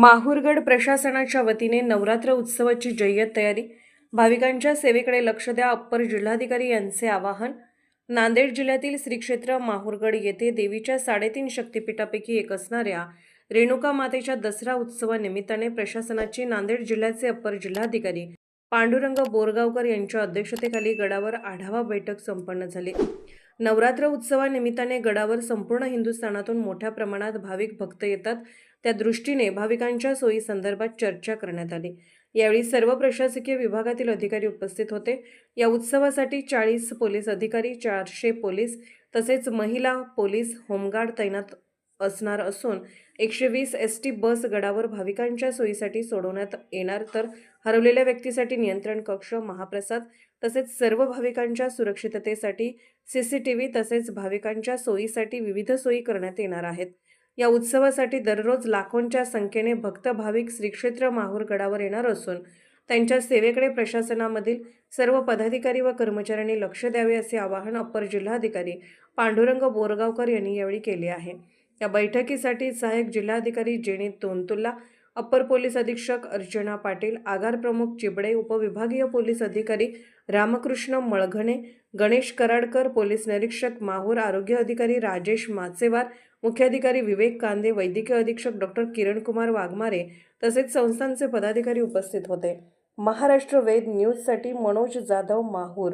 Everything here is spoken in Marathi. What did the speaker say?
माहूरगड प्रशासनाच्या वतीने नवरात्र उत्सवाची जय्यत तयारी. भाविकांच्या सेवेकडे लक्ष द्या. अप्पर जिल्हाधिकारी यांचे आवाहन. नांदेड जिल्ह्यातील श्री क्षेत्र माहूरगड येथे देवीच्या साडेतीन शक्तिपीठापैकी एक असणाऱ्या रेणुका मातेच्या दसरा उत्सवानिमित्ताने प्रशासनाची नांदेड जिल्ह्याचे अप्पर जिल्हाधिकारी पांडुरंग बोरगावकर यांच्या अध्यक्षतेखाली गडावर आढावा बैठक संपन्न झाली. नवरात्र उत्सवानिमित्ताने गडावर संपूर्ण हिंदुस्थानातून मोठ्या प्रमाणात भाविक भक्त येतात. त्या दृष्टीने भाविकांच्या सोयी संदर्भात चर्चा करण्यात आली. यावेळी सर्व प्रशासकीय विभागातील अधिकारी उपस्थित होते. या उत्सवासाठी चाळीस पोलीस अधिकारी चारशे पोलीस तसेच महिला पोलीस होमगार्ड तैनात असणार असून एकशे वीस एस टी बस गडावर भाविकांच्या सोयीसाठी सोडवण्यात येणार तर हरवलेल्या व्यक्तीसाठी नियंत्रण कक्ष महाप्रसाद तसेच सर्व भाविकांच्या सुरक्षिततेसाठी सी सी टी व्ही तसेच भाविकांच्या सोयीसाठी विविध सोयी करण्यात येणार आहेत. या उत्सवासाठी दररोज लाखोंच्या संख्येने भक्त भाविक श्रीक्षेत्र माहूर गडावर येणार असून त्यांच्या सेवेकडे प्रशासनामधील सर्व पदाधिकारी व कर्मचाऱ्यांनी लक्ष द्यावे असे आवाहन अप्पर जिल्हाधिकारी पांडुरंग बोरगावकर यांनी यावेळी केले आहे. या बैठकीसाठी सहाय्यक जिल्हाधिकारी जेनी तोंतुल्ला अप्पर पोलीस अधीक्षक अर्चना पाटील आगार प्रमुख चिबडे उपविभागीय पोलीस अधिकारी रामकृष्ण मळघणे गणेश कराडकर पोलीस निरीक्षक माहूर आरोग्य अधिकारी राजेश माचेवार मुख्याधिकारी विवेक कांदे वैद्यकीय अधीक्षक डॉक्टर किरणकुमार वाघमारे तसेच संस्थांचे पदाधिकारी उपस्थित होते. महाराष्ट्र वेद न्यूजसाठी मनोज जाधव माहूर